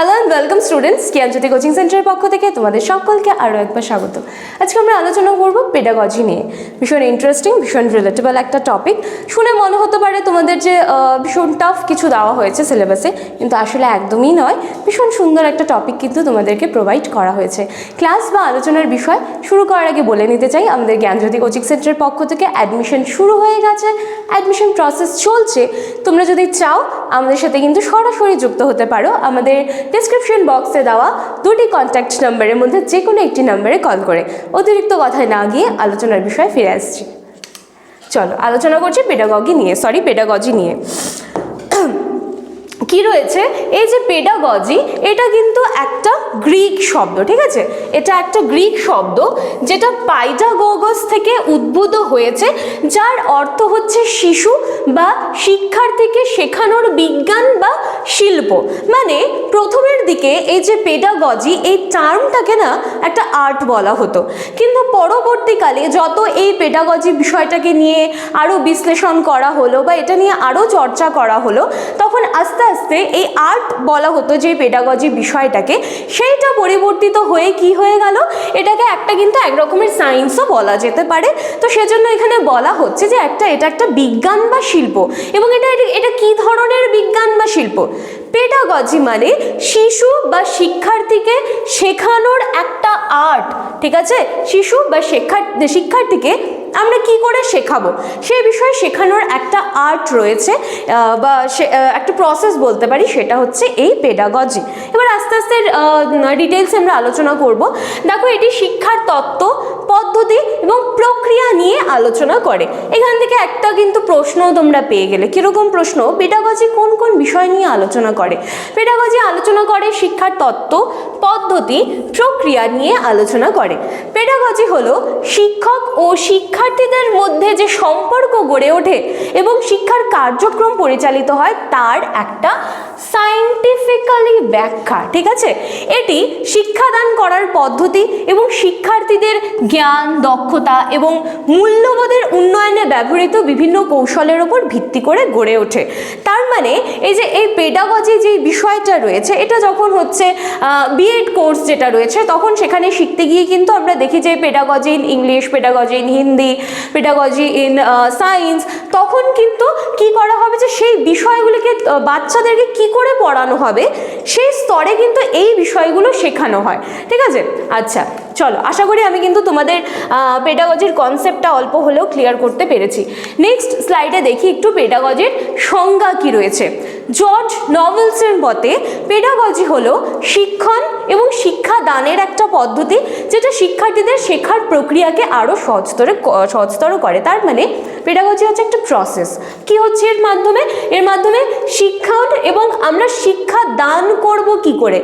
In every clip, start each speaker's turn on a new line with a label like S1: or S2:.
S1: Hello and welcome students Gyanjyoti coaching সেন্টারের পক্ষ থেকে তোমাদের সকলকে আরও একবার স্বাগত। আজকে আমরা আলোচনা করব পেডাগজি নিয়ে। ভীষণ ইন্টারেস্টিং ভীষণ রিলেটেবল একটা টপিক শুনে মনে হতে পারে তোমাদের যে ভীষণ টাফ কিছু দেওয়া হয়েছে সিলেবাসে কিন্তু আসলে একদমই নয়। ভীষণ সুন্দর একটা টপিক কিন্তু তোমাদেরকে প্রোভাইড করা হয়েছে। ক্লাস বা আলোচনার বিষয় শুরু করার আগে বলে নিতে চাই, আমাদের জ্ঞানজ্যোতি কোচিং সেন্টারের পক্ষ থেকে অ্যাডমিশন শুরু হয়ে গেছে। অ্যাডমিশন প্রসেস চলছে। তোমরা যদি চাও, আমাদের সাথে কিন্তু সরাসরি যুক্ত হতে পারো। আমাদের ডিসক্রিপশন বক্সে দেওয়া দুটি কন্ট্যাক্ট নাম্বারের মধ্যে যে কোনো একটি নাম্বারে কল করে। অতিরিক্ত কথায় না গিয়ে আলোচনার বিষয়ে ফিরে আসছি। চলো, আলোচনা করছি পেডাগজি নিয়ে সরি পেডাগজি নিয়ে। কি রয়েছে? এই যে পেডাগজি এটা কিন্তু একটা গ্রিক শব্দ, ঠিক আছে? এটা একটা গ্রিক শব্দ যেটা পাইডাগোগস থেকে উদ্ভূত হয়েছে, যার অর্থ হচ্ছে শিশু বা শিক্ষার্থীকে শেখানোর বিজ্ঞান বা শিল্প। মানে প্রথমের দিকে এই যে পেডাগজি এই টার্মটাকে না একটা আর্ট বলা হতো। কিন্তু পরবর্তীকালে যত এই পেডাগজি বিষয়টাকে নিয়ে আরও বিশ্লেষণ করা হলো বা এটা নিয়ে আরও চর্চা করা হলো, তখন আস্তে আস্তে এই আর্ট বলা হতো যে পেডাগজি বিষয়টাকে, সেইটা পরিবর্তিত হয়ে কি হয়ে গেল? এটাকে একটা কিন্তু এক রকমের সায়েন্সও বলা যেতে পারে। তো সেজন্য এখানে বলা হচ্ছে যে একটা, এটা একটা বিজ্ঞান বা শিল্প। এবং এটা এটা কি ধরনের বিজ্ঞান বা শিল্প? পেডাগজি মানে শিশু বা শিক্ষার্থীকে শেখানোর একটা আর্ট ঠিক আছে? শিশু বা শিক্ষার, শিক্ষার্থীকে আমরা কি করে শেখাবো? সেই বিষয়ে শেখানোর একটা আর্ট রয়েছে বা একটা প্রসেস বলতে পারি, সেটা হচ্ছে এই পেডাগজি এবার আস্তে আস্তে ডিটেলস আমরা আলোচনা করব। দেখো, এটি শিক্ষার তত্ত্ব পদ্ধতি এবং প্রক্রিয়া নিয়ে আলোচনা করে। এখান থেকে একটা কিন্তু প্রশ্ন তোমরা পেয়ে গেলে। কীরকম প্রশ্ন? পেডাগজি কোন কোন বিষয় নিয়ে আলোচনা করে? পেডাগজি আলোচনা করে শিক্ষার তত্ত্ব, পদ্ধতি, প্রক্রিয়া নিয়ে আলোচনা করে। পেডাগজি হলো শিক্ষক ও শিক্ষার্থীদের মধ্যে যে সম্পর্ক গড়ে ওঠে এবং শিক্ষার কার্যক্রম পরিচালিত হয়, তার একটা সায়েন্টিফিক্যালি ব্যাখ্যা, ঠিক আছে? এটি শিক্ষাদান করার পদ্ধতি এবং শিক্ষার্থীদের জ্ঞান, দক্ষতা এবং মূল্যবোধের উন্নয়নে ব্যবহৃত বিভিন্ন কৌশলের উপর ভিত্তি করে গড়ে ওঠে। তার মানে এই যে এই পেডাগজি যে বিষয়টা রয়েছে, এটা যখন হচ্ছে বিএড কোর্স যেটা রয়েছে, তখন সেখানে শিখতে গিয়ে কিন্তু আমরা দেখি যে pedagogy in English pedagogy in Hindi pedagogy in science তখন কিন্তু কি করা হবে যে সেই বিষয়গুলিকে বাচ্চাদেরকে কি করে পড়ানো হবে, সেই স্তরে কিন্তু এই বিষয়গুলো শেখানো হয়। ঠিক আছে? আচ্ছা চলো, আশা করি আমি কিন্তু তোমাদের পেডাগজির কনসেপ্টটা অল্প হলেও ক্লিয়ার করতে পেরেছি। নেক্সট স্লাইডে দেখি একটু পেডাগজির সংজ্ঞা কি রয়েছে। জর্জ নভেলসের মতে পেডাগজি হলো শিক্ষণ এবং শিক্ষা দানের একটা পদ্ধতি যেটা শিক্ষার্থীদের শেখার প্রক্রিয়াকে আরও সহজতরে সহজতর করে। তার মানে পেডাগজি হচ্ছে একটা প্রসেস কি হচ্ছে এর মাধ্যমে? এর মাধ্যমে শিক্ষণ এবং আমরা শিক্ষা দান করব কি করে?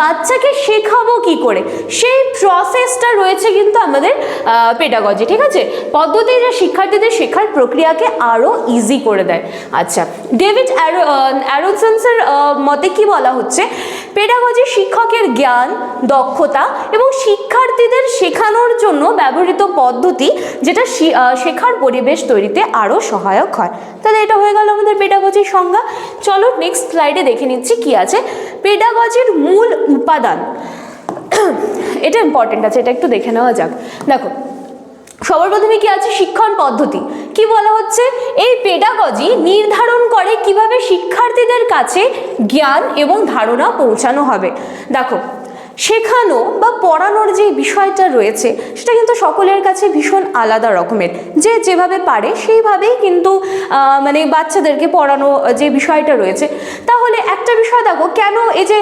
S1: বাচ্চাকে শেখাবো কি করে? সেই প্রসেসটা রয়েছে কিন্তু আমাদের পেডাগজি ঠিক আছে? পদ্ধতি যে শিক্ষার্থীদের শেখার প্রক্রিয়াকে আরও ইজি করে দেয়। আচ্ছা ডেভিড অ্যারোসন্সের মতে কি বলা হচ্ছে? পেডাগজি শিক্ষকের জ্ঞান, দক্ষতা এবং শিক্ষার্থীদের শেখানোর জন্য ব্যবহৃত পদ্ধতি যেটা শেখার পরিবেশ তৈরিতে আরও সহায়ক হয়। তাহলে এটা হয়ে গেল আমাদের পেডাগজির সংজ্ঞা। চলো নেক্সট স্লাইডে দেখে নিচ্ছি কি আছে। পেডাগজির মূল উপাদান। এটা ইম্পর্টেন্ট আছে, এটা একটু দেখে নেওয়া যাক। দেখো, সবার প্রথমে কি আছে? শিক্ষণ পদ্ধতি। কি বলা হচ্ছে? এই পেডাগজি নির্ধারণ করে কীভাবে শিক্ষার্থীদের কাছে জ্ঞান এবং ধারণা পৌঁছানো হবে। দেখো, শেখানো বা পড়ানোর যে বিষয়টা রয়েছে, সেটা কিন্তু সকলের কাছে ভীষণ আলাদা রকমের। যে যেভাবে পারে সেইভাবেই কিন্তু মানে বাচ্চাদেরকে পড়ানো যে বিষয়টা রয়েছে। তাহলে একটা বিষয় দেখো, কেন এই যে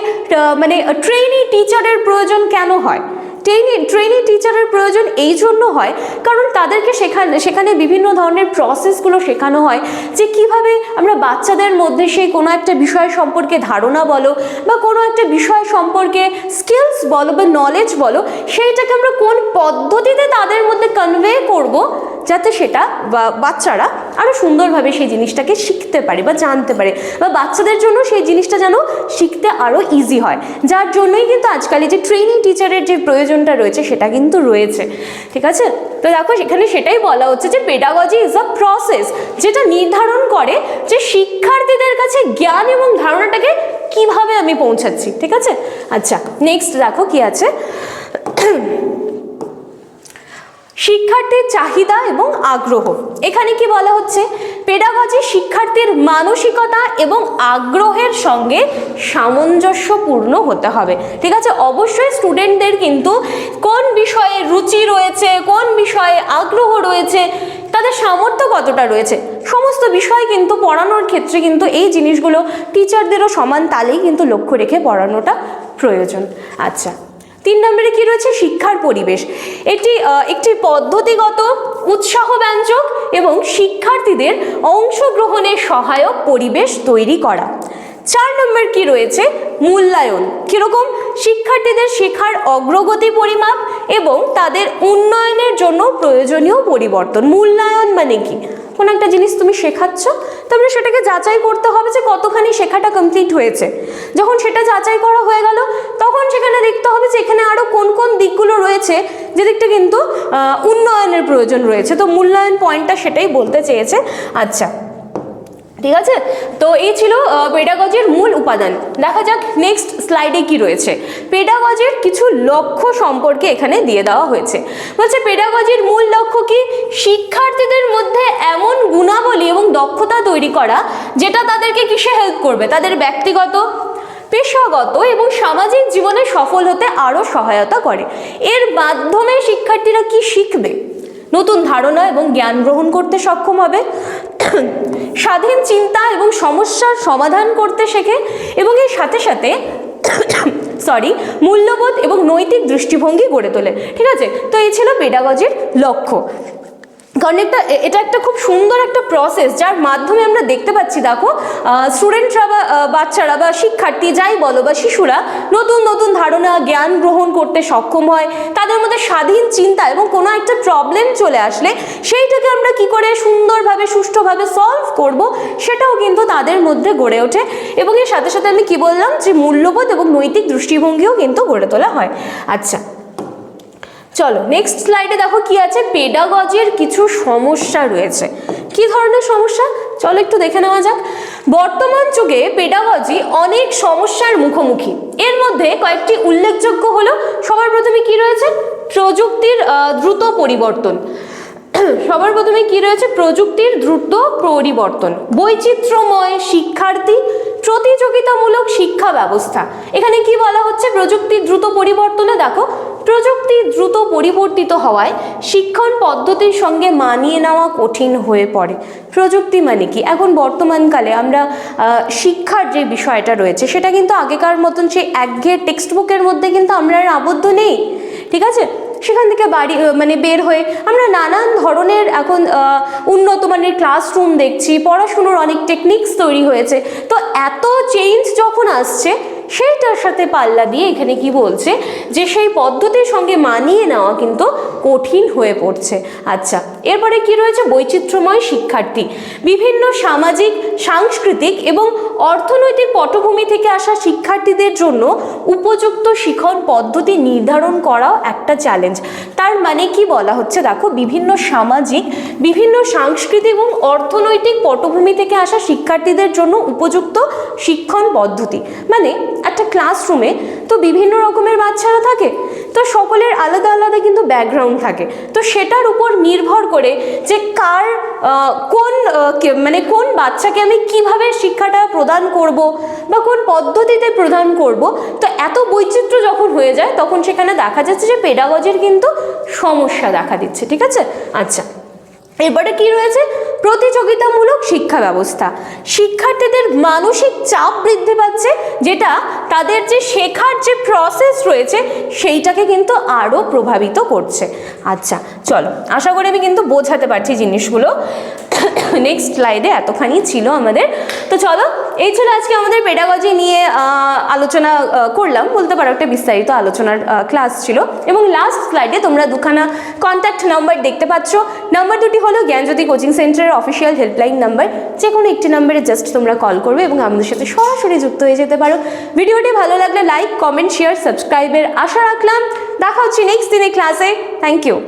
S1: মানে ট্রেনি টিচারের প্রয়োজন কেন হয়? ট্রেনি ট্রেনে টিচারের প্রয়োজন এই জন্য হয়, কারণ তাদেরকে সেখানে সেখানে বিভিন্ন ধরনের প্রসেসগুলো শেখানো হয় যে কীভাবে আমরা বাচ্চাদের মধ্যে সেই কোনো একটা বিষয় সম্পর্কে ধারণা বলো বা কোনো একটা বিষয় সম্পর্কে স্কিলস বলো বা নলেজ বলো, সেইটাকে আমরা কোন পদ্ধতিতে তাদের মধ্যে কনভে করব যাতে সেটা বাচ্চারা আরও সুন্দরভাবে সেই জিনিসটাকে শিখতে পারে বা জানতে পারে বা বাচ্চাদের জন্য সেই জিনিসটা যেন শিখতে আরও ইজি হয়। যার জন্যই কিন্তু আজকাল যে ট্রেনিং টিচারের যে প্রয়োজনটা রয়েছে সেটা কিন্তু রয়েছে। ঠিক আছে? তো দেখো, সেখানে সেটাই বলা হচ্ছে যে পেডাগজি ইজ আ প্রসেস যেটা নির্ধারণ করে যে শিক্ষার্থীদের কাছে জ্ঞান এবং ধারণাটাকে কীভাবে আমি পৌঁছাচ্ছি। ঠিক আছে? আচ্ছা নেক্সট দেখো কি আছে। শিক্ষার্থীর চাহিদা এবং আগ্রহ। এখানে কি বলা হচ্ছে? পেডাগজি শিক্ষার্থীর মানসিকতা এবং আগ্রহের সঙ্গে সামঞ্জস্যপূর্ণ হতে হবে। ঠিক আছে? অবশ্যই স্টুডেন্টদের কিন্তু কোন বিষয়ে রুচি রয়েছে, কোন বিষয়ে আগ্রহ রয়েছে, তাদের সামর্থ্য কতটা রয়েছে, সমস্ত বিষয় কিন্তু পড়ানোর ক্ষেত্রে কিন্তু এই জিনিসগুলো টিচারদেরও সমান তালেই কিন্তু লক্ষ্য রেখে পড়ানোটা প্রয়োজন। আচ্ছা তিন নম্বরে কি রয়েছে? শিক্ষার পরিবেশ। এটি একটি পদ্ধতিগত উৎসাহ ব্যঞ্জক এবং শিক্ষার্থীদের অংশগ্রহণের সহায়ক পরিবেশ তৈরি করা। চার নম্বর কি রয়েছে? মূল্যায়ন। কীরকম? শিক্ষার্থীদের শেখার অগ্রগতি পরিমাপ এবং তাদের উন্নয়নের জন্য প্রয়োজনীয় পরিবর্তন। মূল্যায়ন মানে কি? কোন একটা জিনিস তুমি শেখাচ্ছ, তারপরে সেটাকে যাচাই করতে হবে যে কতখানি শেখাটা কমপ্লিট হয়েছে। যখন সেটা যাচাই করা হয়ে গেল, তখন সেখানে দেখতে হবে যে এখানে আরও কোন কোন দিকগুলো রয়েছে, যে দিকটা কিন্তু উন্নয়নের প্রয়োজন রয়েছে। তো মূল্যায়ন পয়েন্টটা সেটাই বলতে চেয়েছে। আচ্ছা ঠিক আছে? তো এই ছিল পেডাগজির মূল উপাদান। দেখা যাক নেক্সট স্লাইডে কি রয়েছে। পেডাগজির কিছু লক্ষ্য সম্পর্কে এখানে দিয়ে দেওয়া হয়েছে। বলছে পেডাগজির মূল লক্ষ্য কি? শিক্ষার্থীদের মধ্যে এমন গুণাবলী এবং দক্ষতা তৈরি করা, যেটা তাদেরকে কিসে হেল্প করবে? তাদের ব্যক্তিগত, পেশাগত এবং সামাজিক জীবনে সফল হতে আরও সহায়তা করে। এর মাধ্যমে শিক্ষার্থীরা কি শিখবে? নতুন ধারণা এবং জ্ঞান গ্রহণ করতে সক্ষম হবে। স্বাধীন চিন্তা এবং সমস্যার সমাধান করতে শেখে এবং এর সাথে সাথে সরি মূল্যবোধ এবং নৈতিক দৃষ্টিভঙ্গি গড়ে তোলে। ঠিক আছে? তো এই ছিল পেডাগজির লক্ষ্য। কারণ একটা এটা একটা খুব সুন্দর একটা প্রসেস যার মাধ্যমে আমরা দেখতে পাচ্ছি, দেখো স্টুডেন্টরা বা বাচ্চারা বা শিক্ষার্থী যাই বলো বা শিশুরা নতুন নতুন ধারণা, জ্ঞান গ্রহণ করতে সক্ষম হয়, তাদের মধ্যে স্বাধীন চিন্তা এবং কোনো একটা প্রবলেম চলে আসলে সেইটাকে আমরা কি করে সুন্দরভাবে, সুষ্ঠুভাবে সলভ করব, সেটাও কিন্তু তাদের মধ্যে গড়ে ওঠে এবং এর সাথে সাথে আমি কি বললাম যে মূল্যবোধ এবং নৈতিক দৃষ্টিভঙ্গিও কিন্তু গড়ে তোলা হয়। আচ্ছা চলো নেক্সট স্লাইডে দেখো কি আছে। পেডাগজির কিছু সমস্যা রয়েছে। কি ধরনের সমস্যা? চলো একটু দেখে নেওয়া যাক। বর্তমান যুগে পেডাগজি অনেক সমস্যার মুখোমুখি। এর মধ্যে কয়েকটি উল্লেখযোগ্য হলো, সবার প্রথমে কি রয়েছে? প্রযুক্তির দ্রুত পরিবর্তন। সবার প্রথমে কি রয়েছে? প্রযুক্তির দ্রুত পরিবর্তন। বৈচিত্র্যময় শিক্ষার্থী, প্রতিযোগিতামূলক শিক্ষা ব্যবস্থা। এখানে কি বলা হচ্ছে? প্রযুক্তির দ্রুত পরিবর্তনে দেখো প্রযুক্তি দ্রুত পরিবর্তিত হওয়ায় শিক্ষণ পদ্ধতির সঙ্গে মানিয়ে নেওয়া কঠিন হয়ে পড়ে। প্রযুক্তি মানে কি? এখন বর্তমানকালে আমরা শিক্ষার যে বিষয়টা রয়েছে, সেটা কিন্তু আগেকার মতন সেই একঘেয়ে টেক্সট বুকের মধ্যে কিন্তু আমরা আর আবদ্ধ নেই। ঠিক আছে? সেখান থেকে বাড়ি মানে বের হয়ে আমরা নানান ধরনের এখন উন্নত মানের ক্লাসরুম দেখছি, পড়াশুনোর অনেক টেকনিক্স তৈরি হয়েছে। তো এত চেঞ্জ যখন আসছে সেইটার সাথে পাল্লা দিয়ে এখানে কি বলছে? যে সেই পদ্ধতির সঙ্গে মানিয়ে নেওয়া কিন্তু কঠিন হয়ে পড়ছে। আচ্ছা এরপরে কি রয়েছে? বৈচিত্র্যময় শিক্ষার্থী। বিভিন্ন সামাজিক, সাংস্কৃতিক এবং অর্থনৈতিক পটভূমি থেকে আসা শিক্ষার্থীদের জন্য উপযুক্ত শিখন পদ্ধতি নির্ধারণ করাও একটা চ্যালেঞ্জ তার মানে কি বলা হচ্ছে? দেখো, বিভিন্ন সামাজিক, বিভিন্ন সাংস্কৃতিক এবং অর্থনৈতিক পটভূমি থেকে আসা শিক্ষার্থীদের জন্য উপযুক্ত শিক্ষণ পদ্ধতি। মানে একটা ক্লাসরুমে তো বিভিন্ন রকমের বাচ্চারা থাকে। তো সকলের আলাদা আলাদা কিন্তু ব্যাকগ্রাউন্ড থাকে। তো সেটার উপর নির্ভর করে যে কার কোন মানে কোন বাচ্চাকে আমি কীভাবে শিক্ষাটা প্রদান করব বা কোন পদ্ধতিতে প্রদান করব, তো এত বৈচিত্র্য যখন হয়ে যায়, তখন সেখানে দেখা যাচ্ছে যে পেডাগজির কিন্তু সমস্যা দেখা দিচ্ছে, ঠিক আছে? আচ্ছা। এবারে কি রয়েছে? প্রতিযোগিতামূলক শিক্ষা ব্যবস্থা। শিক্ষার্থীদের মানসিক চাপ বৃদ্ধি পাচ্ছে, যেটা তাদের যে শেখার যে প্রসেস রয়েছে, সেইটাকে কিন্তু আরও প্রভাবিত করছে। আচ্ছা চলো, আশা করি আমি কিন্তু বোঝাতে পারছি জিনিসগুলো। নেক্সট স্লাইডে এতখানি ছিল আমাদের। তো চলো, এই ছিল আজকে আমাদের পেডাগজি নিয়ে আলোচনা করলাম। বলতে পারো একটা বিস্তারিত আলোচনার ক্লাস ছিল। এবং লাস্ট স্লাইডে তোমরা দুখানা কন্ট্যাক্ট নাম্বার দেখতে পাচ্ছ। নাম্বার দুটি হলো জ্ঞানজ্যোতি কোচিং সেন্টারের অফিসিয়াল হেল্পলাইন নাম্বার যে কোনো একটি নাম্বারে জাস্ট তোমরা কল করবে এবং আমাদের সাথে সরাসরি যুক্ত হয়ে যেতে পারো। ভিডিওটি ভালো লাগলে লাইক কমেন্ট শেয়ার সাবস্ক্রাইবের আশা রাখলাম। দেখা হচ্ছে নেক্সট দিনে ক্লাসে থ্যাংক ইউ